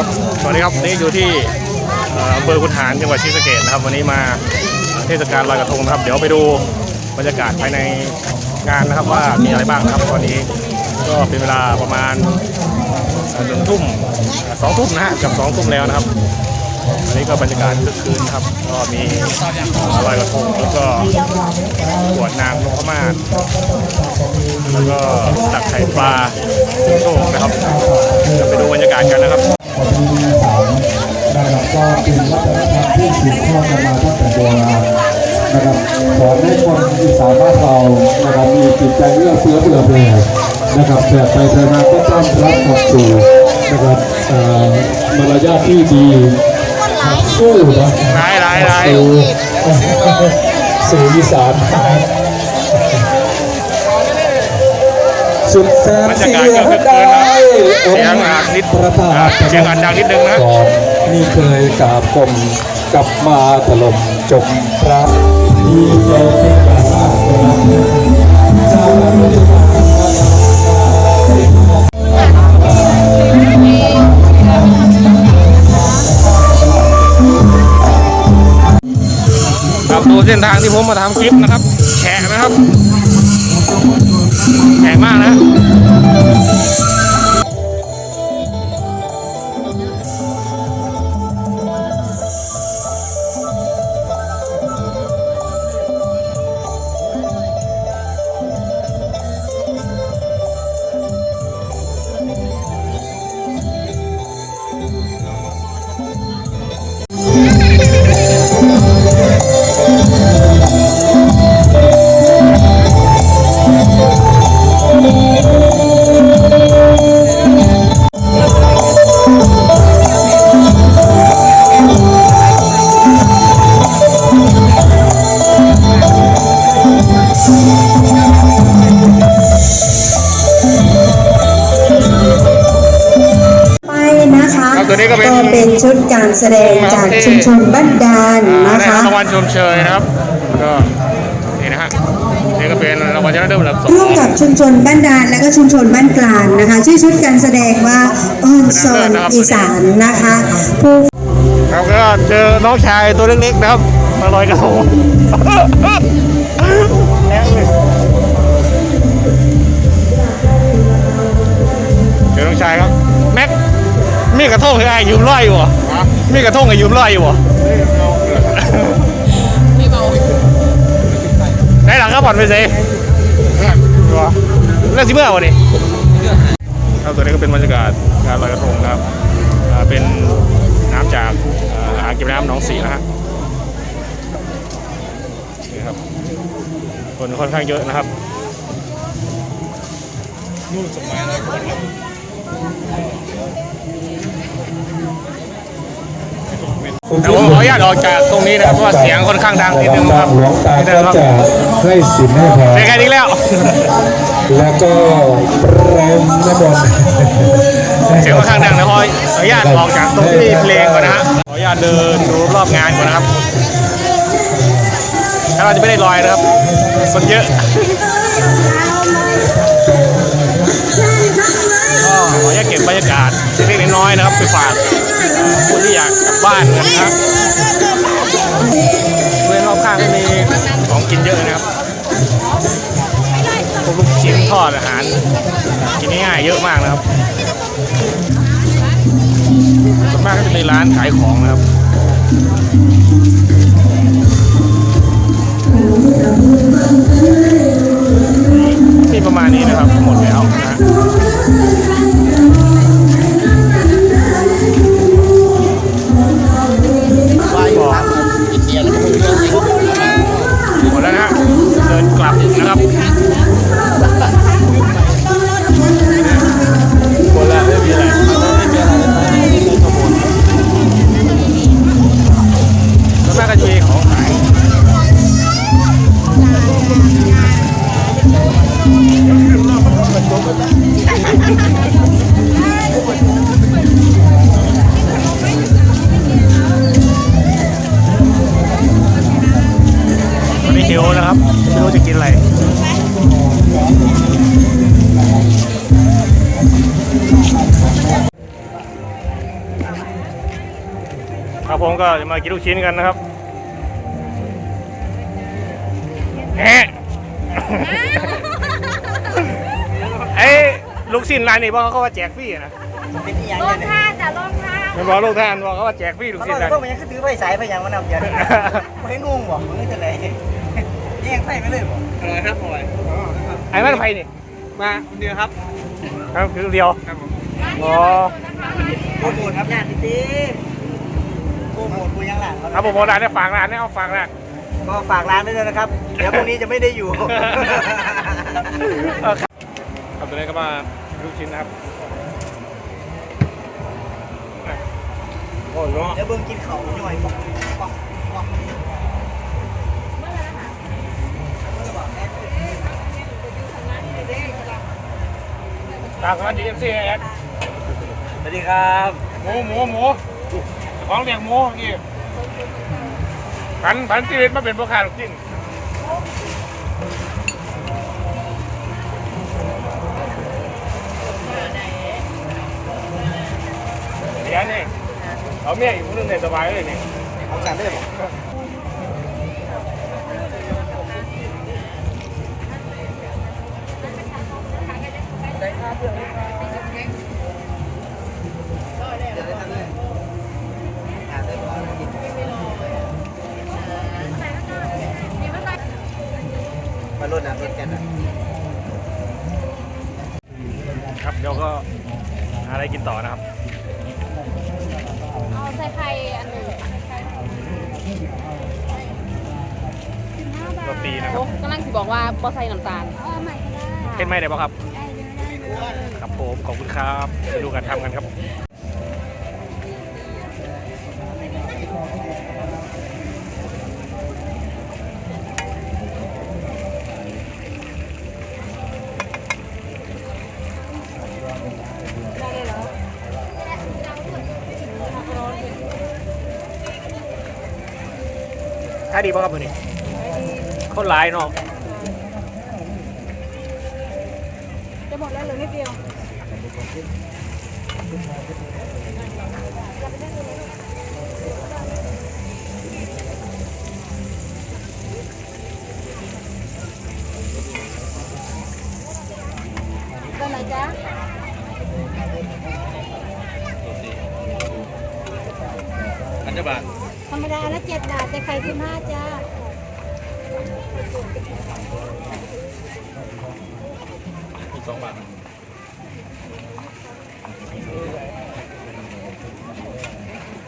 ครับสวัสดีครับนี่อยู่ที่อำเภอขุนหารจังหวัดศรีสะเกษนะครับ วันนี้มาเทศกาลลอยกระทงนะครับ เดี๋ยวไปดูบรรยากาศภายในงานนะครับว่ามีอะไรบ้างนะครับตอนนี้ก็เป็นเวลาประมาณหนึ่งทุ่มสองทุ่มนะฮะกับสองทุ่มแล้วนะครับอันนี้ก็บรรยากาศคึกคืนครับ ก็มีลอยกระทงแล้วก็บวดนางนพมาศแล้วก็ตักไข่ปลาโชคนะครับเดี๋ยวไปดูบรรยากาศกันนะครับ นะครับก็เป็นวัฒนธรรมที่สืบทอดกันมาตั้งแต่โบราณนะครับขอให้คนอีสานบ้านเรานะครับมีจิตใจเอื้อเฟื้อเผื่อแผ่นะครับแต่ไปเถอะมาก็ต้อนรับกลับสู่นะครับมารยาทที่ดีสู้นะหลายหลายหลายสู่อีสานสุดแสนเสียก็คึกได้คืนนะครับ เสียงอาจนิดประทาอ่าเสียงอาจดังนิดนึงนะก่อนนี่เคยกราบกลมกลับมาถล่มจมพระที่ใจเป็นกาลาชาวบ้านไม่ได้าครับดูเส้นทางที่ผมมาทำคลิปนะครับแฉะนะครับแฉะมากนะ ตัวนี้ก็เป็นเป็นชุดการแสดงจากชุมชนบ้านดานอ่านะได้คะรับรางวัลชมเชยนะครับก็นี่นะฮะนี่ก็เป็นรางวัลชนะเลิศอันดับสองร่วมกับชุมชนบ้านดานและก็ชุมชนบ้านกลางนะคะ ชื่อชุดการแสดงว่าอ้อนซอนอีสานนะคะผู้ครับก็เจอน้องชายตัวเล็กๆนะครับมาลอยกระทงแรงเลยเจอน้องชายครับแม็ก มีกระทงให้ไอ้ยืมร้อยอยู่เหรอมีกระทงให้ยืมร้อยอยู่เหรอได้หลังครับผ่อนไปสิตัวเรื่องสิเมื่อวันนี้ครับตัวนี้ก็เป็นบรรยากาศการลอยกระทงนะครับเป็นน้ำจากอ่างเก็บน้ำหนองสีนะฮะนี่ครับคนค่อนข้างเยอะนะครับนู่นสมัยอะไรคนครับ ผมขออนุญาตออกจากตรงนี้นะครับเพราะว่าเสียงค่อนข้างดังนิดนึงครับหลวงตาก็จะให้สินให้พรเป็นไงดีแล้ว แล้วก็แรมน้ำมนต์เสียงค่อนข้างดังนะขออนุญาตออกจากตรงที่เพลงก่อนนะฮะขออนุญาตเดินดูรอบงานก่อนนะครับถ้าเราจะไม่ได้ลอยนะครับคนเยอะ บบรรยากาศเล็กๆน้อยๆนะครับไปฝากเอ่อผู้ที่อยากกลับบ้านนะครับบริเวณรอบข้างก็มีของกินเยอะนะครับพวกลูกชิ้นทอดอาหาร กินง่ายๆเยอะมากนะครับส่วนมากก็จะเป็นร้านขายของนะครับ ตอนนี้หิวนะครับไม่รู้จะกินอะไรครับผมก็จะมากินลูกชิ้นกันนะครับแอะไอ้ลูกชิ้นร้านนี้บอกเขาว่าแจกฟรีอะนะเป็นอีหยังลเนี่ยงท่าจ้ะลงท่ามันบอกลูกท่านบอกเขาว่าแจกฟรีลูกเขาชิ้นบอร้ากนพวกมันยังคือถือไฟสายไฟหยังมานำเดียวไม่ให้งงบ่มึงจะไหน แย่งไฟไปเลยบ่อร่อยครับอร่อยไอ้มันไฟนี่มาคนเดียวครับครับคือเดียวครับผมอ๋อโปรโมทครับงานพี่ตีโปรโมทกูยังหลังครับผมโมร้านเนี่ยฝากร้านเนี่ยเอาฝากร้านก็ฝากร้านด้วยนะครับเดี๋ยวพรุ่งนี้จะไม่ได้อยู่เออครับครับตอนนี้ก็มาลูกชิ้นนะครับโอ้เนาะเดี๋ยวเบิ่งกินเขาหน่อย ตามกันดีเอฟซีแอดสวัสดีครับหมูหมูหมูของเลี้ยงหมูนี่ผันผันชีวิตมาเป็นพ่อค้าลูกชิ้นเดี๋ยวนี่เอาเมียอีกคนหนึงในสบายเลยนี่ เอาสั่งได้เลย หาอะไรกินต่อนะครับ เอาใส่ไข่อันหนึ่งโรตีนะครัโอ้บกำลังสิบอกว่าบอใส่น้ำตาลเออใหม่ก็ได้เป็นไหมได้ป่ะครับ ครับผมขอบคุณครับเดี๋ยวไปดูการทำกันครับ ถ้าดีป่ะครับวันนี้คนร้ายเนาะจะหมดแล้วเหลือนิดเดียวเป็นไรจ๊ะอันจะบาทธ รรมดาละเจ็ดบาท แต่ไข่สิบห้าจ้าอีกสองบาท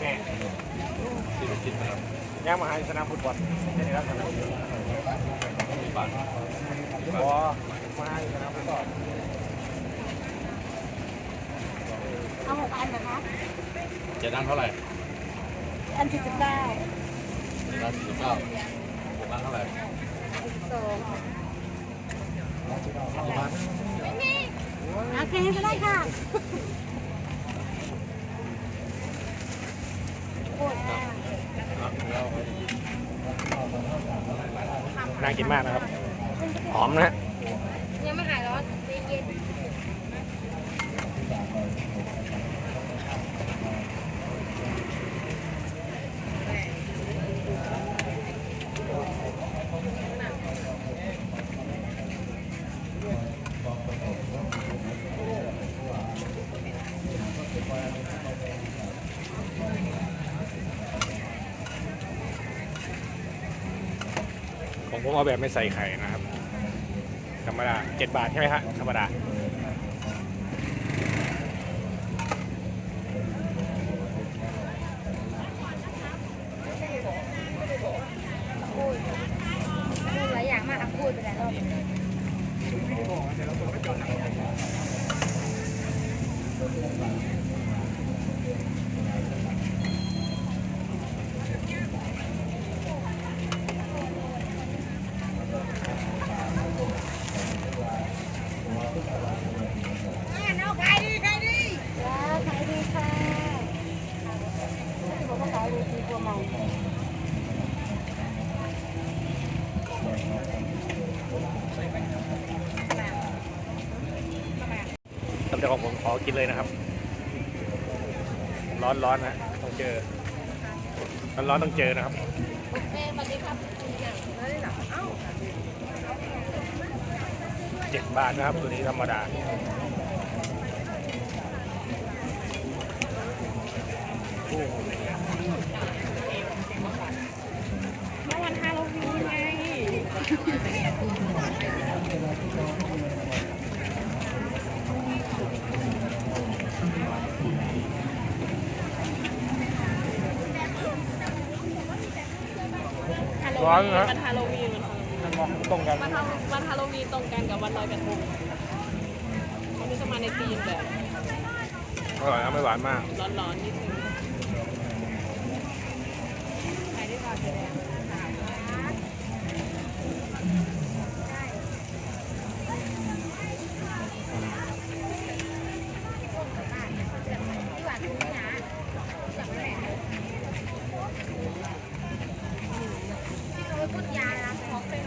แน่ที่ลูกชิ้นนะครับย่างมาหาสนามฟุตบอลนี่นะครับสนามฟุตบอลสิบบาทบอมาหาสนามฟุตบอลเอาหกอันนะคะเจ็ดอันเท่าไหร่ อันที่สิบเก้าเจ็ดอันสี่สิบเก้าหกอันเท่าไหร่สองสามสิบบาทโอเคก็ได้ค่ะโอ้ยครับแล้วน่ากินมากนะครับ หอมนะฮะ ยังไม่หายร้อนเย็น ของ ผมเอาแบบไม่ใส่ไข่นะครับ ธรรมดาเจ็ดบาทใช่ไหมฮะธรรมดาพูดหลายอย่างมากอะพูดไปหลายรอบจ้าขายดีค่ะที่บอกว่าขายดีดีกว่าใหม่ ครับเดี๋ยวของผมขอกินเลยนะครับ ร้อนร้อนๆนะต้องเจอร้อนๆต้องเจอนะครับเอ้สวัสดีครับเจ็ดบาทนะครับตัวนี้ธรรมดาเมื่อวันฮาโลวีนไง ร้อนนะวันฮาโลวีนวันฮาโลวีนตรงกันวันฮาวันฮาโลวีนตรงกันกับวันลอยกระทงมันก็จะมาในธีมแบบอร่อยนะไม่หวานมาก ร้อนๆนิดนึง ที่เราไปพูดยานะของเป็น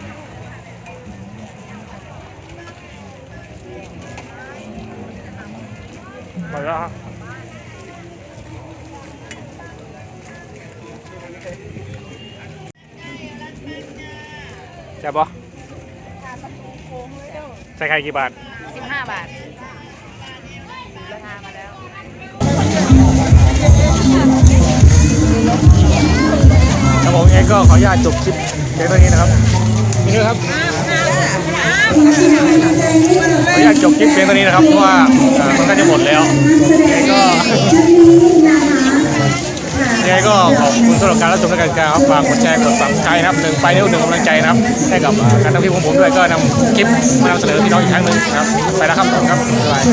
หมดแล้วครับใช่ปะใส่ไข่กี่บาทสิบห้าบาทราคามาแล้วครับผมเองก็ขออนุญาตจบคลิปเพียงเท่านี้นะครับนี่นะครับ ขออนุญากจบคลิปเพียงเท่านี้นะครับเพราะว่ามันก็จะหมดแล้วก็ยังไงก็ขอบคุณสำหรับการรับชมและการครับฝากกดแชร์กดซับสไครต์นะครับหนึ่งไปนิ้วหนึ่งกำลังใจนะครับให้กับเอ่อการทำคลิปของผมด้วยก็นำคลิปมานำเสนอพี่น้องอีกครั้งหนึ่งนะครับไปแล้วครับผมครับบ๊ายบาย